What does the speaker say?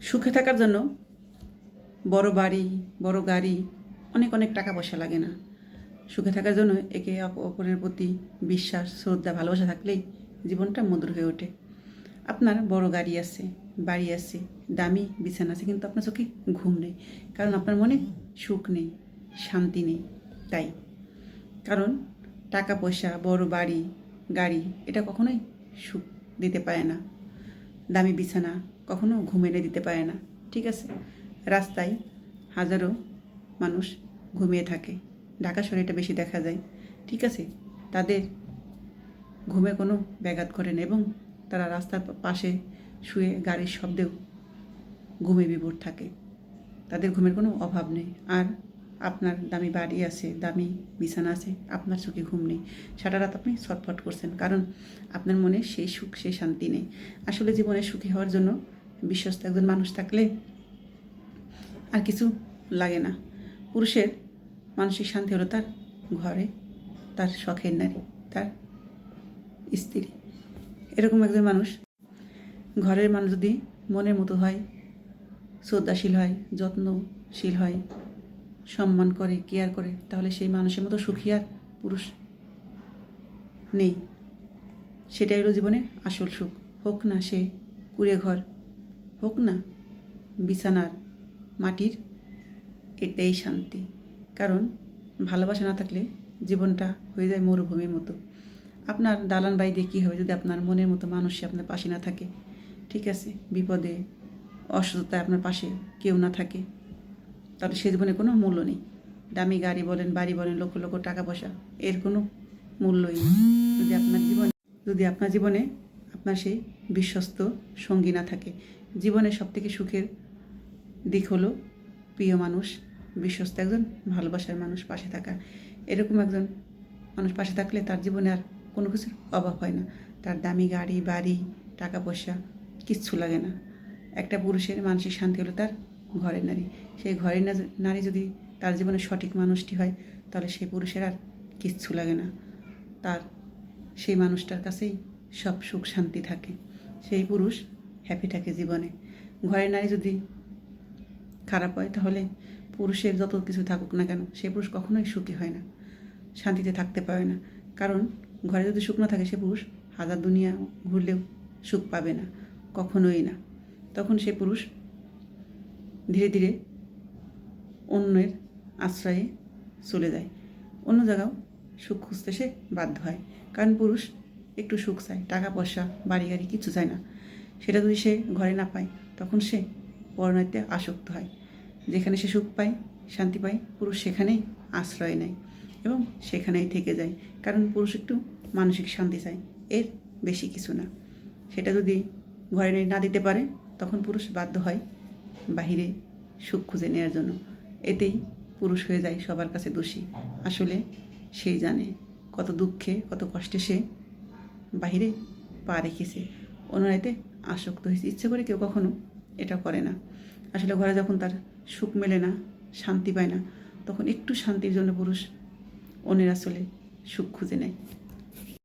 সুখে থাকার জন্য বড় বাড়ি, বড় গাড়ি, অনেক অনেক টাকা পয়সা লাগে না। সুখে থাকার জন্য একে অপ- অপরের প্রতি বিশ্বাস, শ্রদ্ধা, ভালোবাসা থাকলেই জীবনটা মধুর হয়ে ওঠে। আপনার বড় গাড়ি আছে, বাড়ি আছে, দামি বিছানা আছে, কিন্তু আপনার চোখে ঘুম নেই। কারণ আপনার মনে সুখ নেই, শান্তি নেই, তাই। কারণ টাকা পয়সা, বড় বাড়ি, গাড়ি, এটা কখনোই সুখ দিতে পারে না। দামি বিছানা কখনো ঘুম এনে দিতে পারে না, ঠিক আছে? রাস্তায় হাজারো মানুষ ঘুমিয়ে থাকে, ঢাকা শহরে এটা বেশি দেখা যায়, ঠিক আছে? তাদের ঘুমে কোনো ব্যাঘাত ঘটে না এবং তারা রাস্তার পাশে শুয়ে গাড়ির শব্দেও ঘুমে বিভোর থাকে। তাদের ঘুমের কোনো অভাব নেই। আর আপনার দামি বাড়ি আছে, দামি বিছানা আছে, আপনার সুখে ঘুম নেই। সারা রাত আপনি ছটফট করছেন। কারণ আপনার মনে সেই সুখ, সেই শান্তি নেই। আসলে জীবনে সুখী হওয়ার জন্য বিশ্বস্ত একজন মানুষ থাকলে আর কিছু লাগে না। পুরুষের মানসিক শান্তি হলো তার ঘরে, তার শখের নারী, তার স্ত্রী। এরকম একজন মানুষ ঘরের মানুষ যদি মনের মতো হয়, শ্রদ্ধাশীল হয়, যত্নশীল হয় সম্মান করে কেয়ার করে, তাহলে সেই মানুষের মতো সুখী আর পুরুষ নেই। সেটাই হলো জীবনে আসল সুখ। হোক না সে কুড়ে ঘর, হোক না বিছানার মাটির, এটাই শান্তি। কারণ ভালোবাসা না থাকলে জীবনটা হয়ে যায় মরুভূমির মতো। আপনার দালান বাড়ি দিয়ে কী হবে যদি আপনার মনের মতো মানুষই আপনার পাশে না থাকে? ঠিক আছে, বিপদে, অসুস্থতায় আপনার পাশে কেউ না থাকে। তাহলে সে জীবনে কোনো মূল্য নেই। দামি গাড়ি বলেন, বাড়ি বলেন, লক্ষ লক্ষ টাকা পয়সা, এর কোনো মূল্যই নেই। যদি আপনার জীবনে, যদি আপনার জীবনে আপনার সেই বিশ্বস্ত সঙ্গী না থাকে জীবনে সবথেকে সুখের দিক হলো প্রিয় মানুষ, বিশ্বস্ত একজন ভালোবাসার মানুষ পাশে থাকা। এরকম একজন মানুষ পাশে থাকলে তার জীবনে আর কোনো কিছুর অভাব হয় না। তার দামি গাড়ি, বাড়ি, টাকা পয়সা, কিচ্ছু লাগে না। একটা পুরুষের মানসিক শান্তি হলো তার ঘরের নারী। সেই ঘরের নারী যদি তার জীবনে সঠিক মানুষটি হয়, তাহলে সেই পুরুষের আর কিচ্ছু লাগে না। তার সেই মানুষটার কাছেই সব সুখ শান্তি থাকে। সেই পুরুষ হ্যাপি থাকে জীবনে। ঘরের নারী যদি খারাপ হয়, তাহলে পুরুষের যত কিছু থাকুক না কেন সে পুরুষ কখনোই সুখী হয় না, শান্তিতে থাকতে পারে না। কারণ ঘরে যদি সুখ না থাকে, সে পুরুষ হাজার দুনিয়া ঘুরলেও সুখ পাবে না, কখনোই না। তখন সে পুরুষ ধীরে ধীরে অন্যের আশ্রয়ে চলে যায়। অন্য জায়গাও সুখ খুঁজতে সে বাধ্য হয়। কারণ পুরুষ একটু সুখ চায় টাকা পয়সা বাড়ি গাড়ি কিছু চায় না। সেটা যদি সে ঘরে না পায়, তখন সে পরনাইতে আসক্ত হয়। যেখানে সে সুখ পায়, শান্তি পায়, পুরুষ সেখানেই আশ্রয় নেয় এবং সেখানেই থেকে যায়। কারণ পুরুষ একটু মানসিক শান্তি চায়, এর বেশি কিছু না। সেটা যদি ঘরে না দিতে পারে, তখন পুরুষ বাধ্য হয় বাহিরে সুখ খুঁজে নেওয়ার জন্য। এতেই পুরুষ হয়ে যায় সবার কাছে দোষী। আসলে সেই জানে কত দুঃখে, কত কষ্টে সে বাহিরে পা রেখেছে। অন্যরাইতে আসক্ত হয়েছে। ইচ্ছে করে কেউ কখনো এটা করে না। আসলে ঘরে যখন তার সুখ মেলে না, শান্তি পায় না, তখন একটু শান্তির জন্য পুরুষ অন্যের আসলে সুখ খুঁজে নেয়।